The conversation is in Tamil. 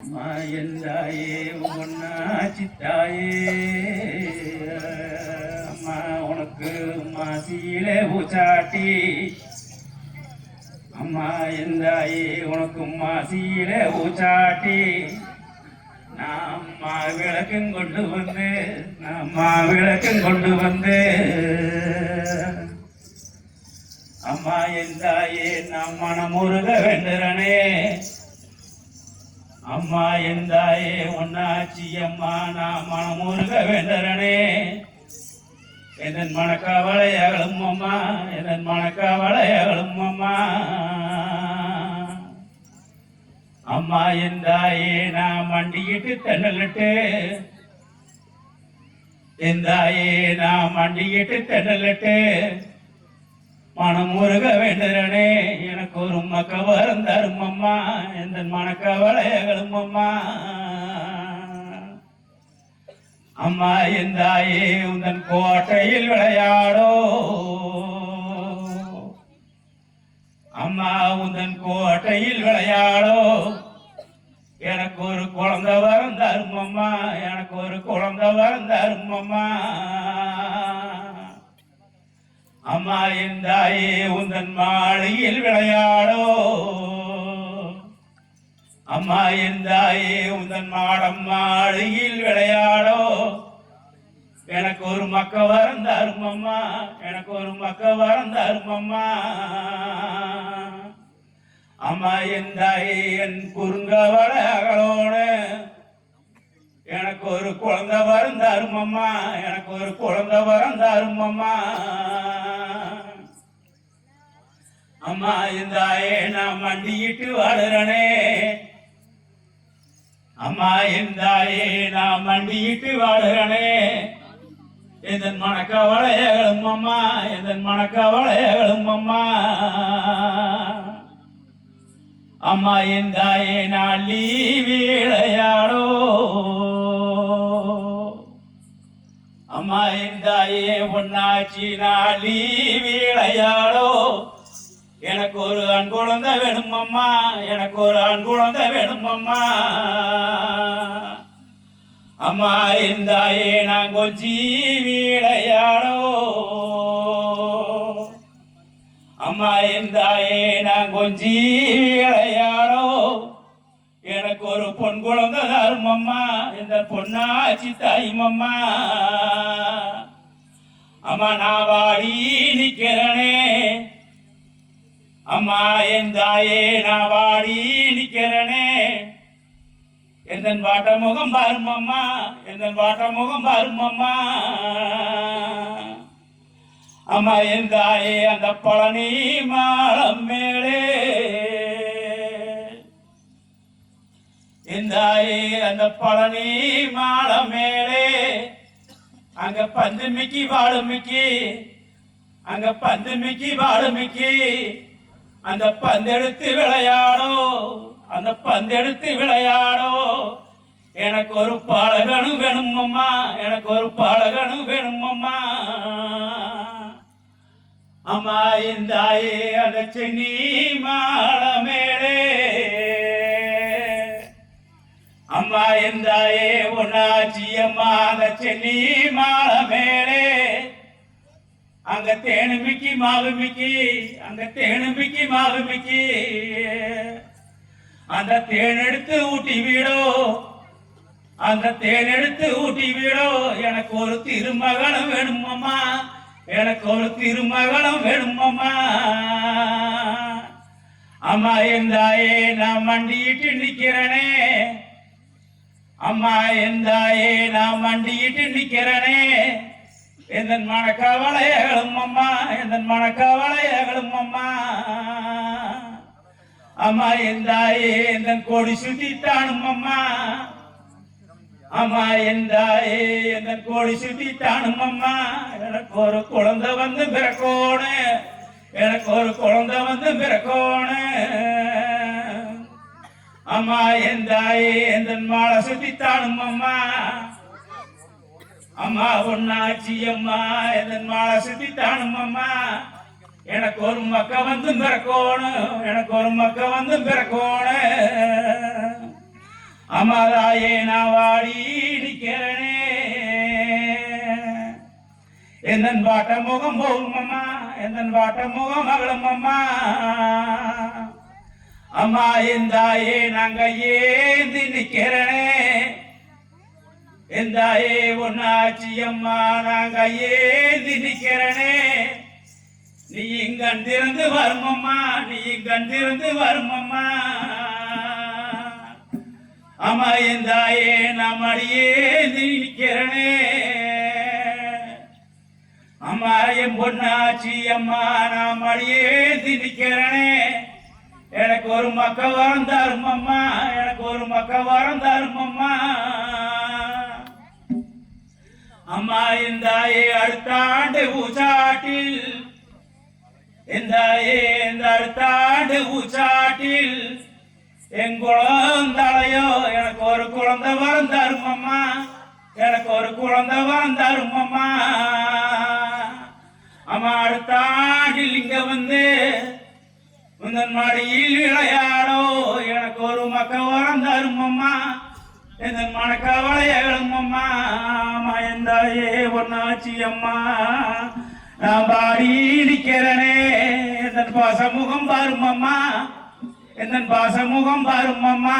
மாயந்தாயே என்றாயே உன்னாச்சி அம்மா உனக்கு மாசியிலே பூச்சாட்டி. அம்மா எந்தாயே உனக்கு மாசியிலே பூச்சாட்டி. நான் விளக்கம் கொண்டு வந்து நான் விளக்கம் கொண்டு வந்து. அம்மா எந்தாயே நம் மனமுருக வேண்டுறனே. அம்மா எந்தாயே உன்னாச்சி அம்மா நான் மனமுருக வேண்டரனே எதன் மணக்காவளை அகலும் அம்மா எதன் மணக்காவளை அகலும் அம்மா. அம்மா எந்தாயே நான் மண்டிக்கிட்டு தென்னலிட்டு எந்தாயே நான் மண்டிக்கிட்டு தென்னலிட்டு மனம் உருக வேண்டுறனே எனக்கு ஒரு மக்கவரம் தரும் அம்மா எந்த மனக்கவலைகளும் அம்மா அம்மா எந்தாயே உந்தன் கோட்டையில் விளையாடோ. அம்மா உந்தன் கோட்டையில் விளையாடோ. எனக்கு ஒரு குழந்தை வரம் தரும் அம்மா எனக்கு ஒரு குழந்தை வரம் தரும் அம்மா அம்மா எந்தாயே உந்தன் மாளிகையில் விளையாடோ. அம்மா எந்தாயே உந்தன் மாடம் மாளிகையில் விளையாடோ. எனக்கு ஒரு மக்க வரம் தரும் அம்மா எனக்கு ஒரு மக்க வரம் தரும் அம்மா. அம்மா எந்தாயே என் குறுங்கவள அகலோட எனக்கு ஒரு குழந்தை வரம் தரும் அம்மா எனக்கு ஒரு குழந்தை வரம் தரும் அம்மா. அம்மா இருந்தாயே நான் மண்டியிட்டு வாழறனே அம்மா இருந்தாயே நான் மண்டியிட்டு வாழறனே எதன் மணக்கவளையகளும் அம்மா எதன் மணக்கவளையகளும் அம்மா. அம்மா இருந்தாயே நான் விளையாடோ அம்மா இருந்தாயே உன்னாச்சி நாளி விளையாடோ எனக்கு ஒரு ஆண் குழந்தை வேணும் அம்மா. எனக்கு ஒரு ஆண் குழந்தை வேணும் அம்மா. அம்மா இருந்தாயே நான் கொஞ்சி விளையாடோ அம்மா இருந்தாயே நான் கொஞ்சி விளையாடோ எனக்கு ஒரு பொன் குழந்தை தரும் அம்மா. இந்த பொன்னாச்சி தாய்மம்மா அம்மா. அம்மா நான் வாடி நிக்கிறனே அம்மா என் தாயே நான் வாடி நிக்கிறனே எந்தன் வாட்ட முகம் பாரும் அம்மா எந்தன் வாட்ட முகம் பாரும் அம்மா என் தாயே அந்த பழனி மாலம் மேலே. என் தாயே அந்த பழனி மாலம் மேலே. அங்க பந்து மிக்கி வாழு அங்க பந்து மிக்கி வாழு அந்த பந்தெடுத்து விளையாடோ அந்த பந்தெடுத்து விளையாடோ. எனக்கு ஒரு பாலகனும் வேணுமம்மா எனக்கு ஒரு பாலகனும் வேணுமம்மா. அம்மா இந்தாயே அந்த சென்னி மாளமேடே அம்மா இந்தாயே ஒன்னாச்சி அம்மா அந்த சென்னி மாளமேடே அங்க தேனுமிக்கி மாவுமிக்கி அங்க தேனுமிக்கி மாவுமிக்கி அந்த தேனெடுத்து ஊட்டி வீடோ அந்த தேனெடுத்து ஊட்டி வீடோ எனக்கு ஒரு திருமகனும் வேணும் அம்மா. எனக்கு ஒரு திருமகனும் வேணும் அம்மா. அம்மா எந்தாயே நான் மண்டியிட்டு நிக்கிறனே. அம்மா எந்தாயே நான் மண்டியிட்டு நிக்கிறனே. எந்தன் மணக்கவளையகளும் அம்மா எந்தன் மணக்கவளையகளும் அம்மா. அம்மா எந்தாயே எந்தன் கோடி சுத்தித்தானும் அம்மா. அம்மா எந்தாயே எந்தன் கோடி சுத்தித்தானும் அம்மா. எனக்கு ஒரு குழந்தை வந்து பிறக்கோணு எனக்கு ஒரு குழந்தை வந்து பிறக்கோணு அம்மா எந்தாயே எந்தன் மாலை சுத்தித்தானும் அம்மா. அம்மா ஒன்னாச்சி அம்மா எதன் மாலை சுத்தி அம்மா. எனக்கு ஒரு மக்க வந்து பிறக்கோணும் எனக்கு ஒரு மக்க வந்து பிறக்கோணும். அம்மாதாயே நான் வாடி நிக்கிறேனே எந்தன் பாட்ட முகம் போகும் அம்மா எந்தன் பாட்ட முகம் மகளும் அம்மா. அம்மா எந்தாயே நாங்க ஏந்தி நிக்கிறேனே எந்தாயே ஒன்னாச்சி அம்மா நாங்க ஏந்தி நிக்கிறனே நீ இங்கிருந்து வருமம்மா நீ இங்கிருந்து வருமம்மா அம்மா. எந்தாயே நாம் அடியே நிற்கிறனே அம்மா என் பொண்ணாச்சி அம்மா நாம் அடியே நிற்கிறனே எனக்கு ஒரு மக்க வரம் தருமம்மா எனக்கு ஒரு மக்க வரம் தருமம்மா அம்மா அம்மா எந்தாயே அடுத்த ஆண்டு ஊசாட்டில் எந்தாயே இந்த அடுத்த ஆண்டு ஊசாட்டில் என் குழந்தாலையோ எனக்கு ஒரு குழந்தை வளர்ந்தாரும் அம்மா. எனக்கு ஒரு குழந்தை வளர்ந்தாரும் அம்மா. அம்மா அடுத்த ஆண்டில் இங்க வந்து முந்தன் மாடியில் விளையாடோ எனக்கு ஒரு மக்க வளர்ந்தாரும் அம்மா. எந்த மனக்கவலை எழும் மயந்தாயே ஒன்னாச்சி அம்மா. நான் பாடி நிக்கிறனே எந்த பாசமுகம் பாரும் அம்மா. எந்த பாசமுகம் பாரும் அம்மா.